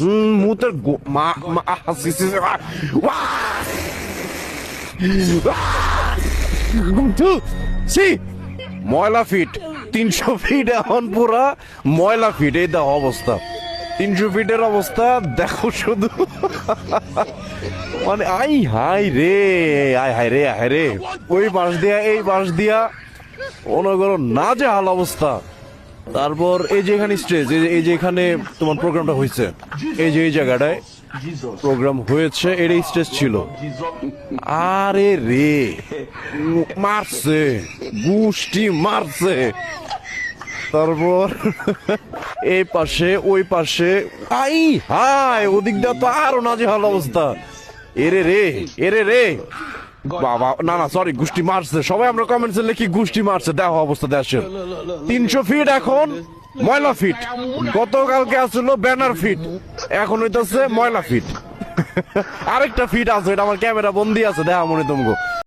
হুম, মুতের গো- মা মা সি! ময়লা ফিট তিনশো ফিট এখন পুরা ময়লা ফিট এই দেখো অবস্থা। তিনশো ফিটের অবস্থা দেখো শুধু। মানে আই হাই রে আই হাই রে হাই রে। ওই বাঁশ দিয়া এই বাঁশ দিয়া অনগর না যে হাল অবস্থা। তারপর এই যে এখানে স্টেজ এই যে এখানে তোমার প্রোগ্রামটা হয়েছে, এই যে এই জায়গাটায় প্রোগ্রাম হয়েছে এটাই স্টেজ ছিল। আরে রে মারছে, গুষ্টি মারছে। তারপর এই পাশে, ওই পাশে, আই হাই ওদিক দিয়ে তো আরও নাজেহাল অবস্থা। এরে রে এরে রে। বাবা না না সরি গুষ্টি মারছে। সবাই আমরা কমেন্টসে লিখি গুষ্টি মারছে। দেখো অবস্থা দেশের। তিনশো ফিট এখন, ময়লা ফিট গতকালকে আসলো ব্যানার ফিট এখন হইতেছে ময়লা ফিট আরেকটা ফিট আছে, এটা আমার ক্যামেরা বন্দি আছে দেখা মনে তোমাকে।